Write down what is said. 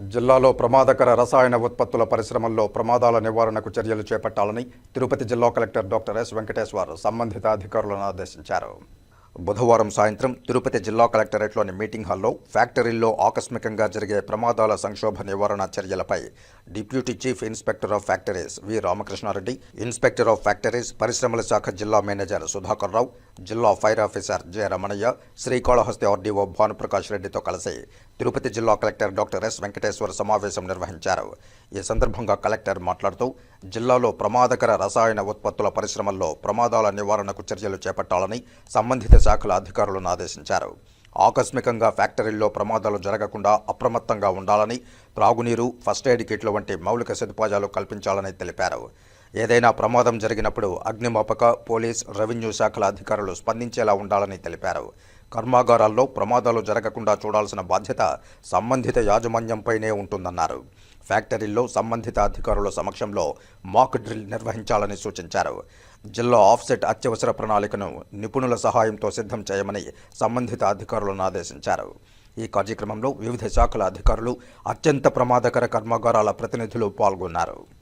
జిల్లాలో ప్రమాదకర రసాయన ఉత్పత్తుల పరిశ్రమల్లో ప్రమాదాల నివారణకు చర్యలు చేపట్టాలని తిరుపతి జిల్లా కలెక్టర్ డాక్టర్ ఎస్ వెంకటేశ్వర్ సంబంధిత అధికారులను ఆదేశించారు. బుధవారం సాయంత్రం తిరుపతి జిల్లా కలెక్టరేట్లోని మీటింగ్ హాల్లో ఫ్యాక్టరీల్లో ఆకస్మికంగా జరిగే ప్రమాదాల సంక్షోభ నివారణ చర్యలపై deputy chief inspector of factories V Ramakrishna Reddy inspector of factories పరిశ్రమల శాఖ జిల్లా మేనేజర్ సుధాకర్ రావు జిల్లా fire officer J Ramanaiah Srikalahasti RDO Bhanuprakash రెడ్డితో కలిసి తిరుపతి జిల్లా కలెక్టర్ డాక్టర్ ఎస్ వెంకటేశ్వర సమావేశం నిర్వహించారు. ఈ సందర్భంగా కలెక్టర్ మాట్లాడుతూ జిల్లాలో ప్రమాదకర రసాయన ఉత్పత్తుల పరిశ్రమల్లో ప్రమాదాల నివారణకు చర్యలు చేపట్టాలని సంబంధిత శాఖల అధికారులను ఆదేశించారు. ఆకస్మికంగా ఫ్యాక్టరీల్లో ప్రమాదాలు జరగకుండా అప్రమత్తంగా ఉండాలని త్రాగునీరు ఫస్ట్ ఎయిడ్ కిట్లు వంటి మౌలిక సదుపాయాలు కల్పించాలని తెలిపారు. ఏదైనా ప్రమాదం జరిగినప్పుడు అగ్నిమాపక పోలీస్ రెవెన్యూ శాఖల అధికారులు స్పందించేలా ఉండాలని తెలిపారు. కర్మాగారాల్లో ప్రమాదాలు జరగకుండా చూడాల్సిన బాధ్యత సంబంధిత యాజమాన్యంపైనే ఉంటుందన్నారు. ఫ్యాక్టరీల్లో సంబంధిత అధికారుల సమక్షంలో మాక్ డ్రిల్ నిర్వహించాలని సూచించారు. జిల్లా ఆఫ్సెట్ అత్యవసర ప్రణాళికను నిపుణుల సహాయంతో సిద్ధం చేయమని సంబంధిత అధికారులను ఆదేశించారు. ఈ కార్యక్రమంలో వివిధ శాఖల అధికారులు అత్యంత ప్రమాదకర కర్మాగారాల ప్రతినిధులు పాల్గొన్నారు.